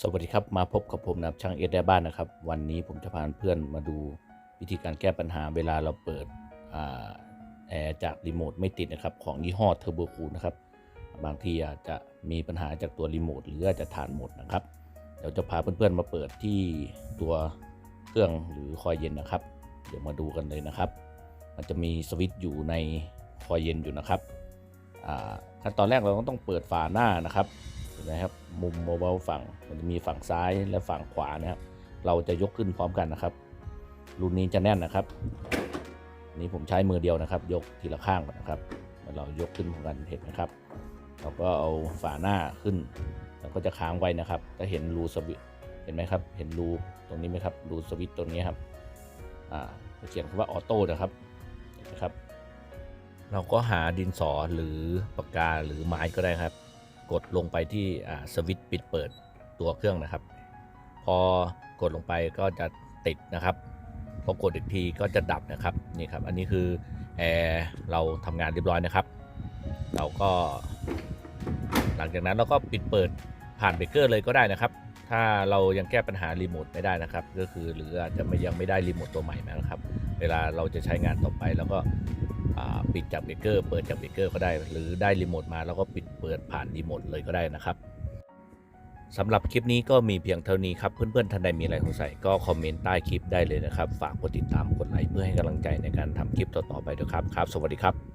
สวัสดีครับ มาพบกับผมนะครับช่างเอสได้บ้านนะครับ วันนี้ผมจะพาเพื่อนมาดูวิธีการแก้ปัญหาเวลาเราเปิดอแอร์จากรีโมทไม่ติดนะครับ ของยี่ห้อเทอร์โบคูลนะครับ บางทีอาจจะมีปัญหาจากตัวรีโมทหรืออาจจะฐานหมดนะครับ เดี๋ยวจะพาเพื่อนๆมาเปิดที่ตัวเครื่องหรือคอยเย็นนะครับ เดี๋ยวมาดูกันเลยนะครับ มันจะมีสวิตช์อยู่ในคอยเย็นอยู่นะครับขั้นตอนแรกเราต้องเปิดฝาหน้านะครับ นไหมครับ มุมเบาๆฝั่งมันจะมีฝั่งซ้ายและฝั่งขวานะครับ เราจะยกขึ้นพร้อมกันนะครับ รุ่นนี้จะแน่นนะครับนนี้ผมใช้มือเดียวนะครับ ยกทีละข้างก่อนนะครับแล้วเรายกขึ้นพร้อมกันเห็นไหมครับ เราก็เอาฝาหน้าขึ้น แล้วก็จะค้างไว้นะครับจะเห็นรูสวิตเห็นไหมครับ เห็นรูตรงนี้ไหมครับ รูสวิตตรงนี้ครับอ่าเขียนคำว่าออโต้นะครับนไหมครับ เราก็หาดินสอหรือปากกาหรือไม้ก็ได้ครับ กดลงไปที่สวิตช์ปิดเปิดตัวเครื่องนะครับ พอกดลงไปก็จะติดนะครับพอกดอีกทีก็จะดับนะครับนี่ครับ อันนี้คือแอร์เราทำงานเรียบร้อยนะครับ เราก็ หลังจากนั้นเราก็ปิดเปิดผ่านเบรกเกอร์เลยก็ได้นะครับ ถ้าเรายังแก้ปัญหารีโมทไม่ได้นะครับ ก็คือหรืออาจจะไม่ยังไม่ได้รีโมทตัวใหม่มานะครับ เวลาเราจะใช้งานต่อไป แล้วก็ ปิดจากเบรกเกอร์เปิดจากเบรกเกอร์ก็ได้ หรือได้รีโมทมาแล้วก็ปิดเปิดผ่านรีโมทเลยก็ได้นะครับสำหรับคลิปนี้ก็มีเพียงเท่านี้ครับ เพื่อนๆท่านใดมีอะไรสงสัยก็คอมเมนต์ใต้คลิปได้เลยนะครับ ฝากกดติดตามกดไลค์เพื่อให้กำลังใจในการทำคลิปต่อๆไปด้วยครับครับ สวัสดีครับ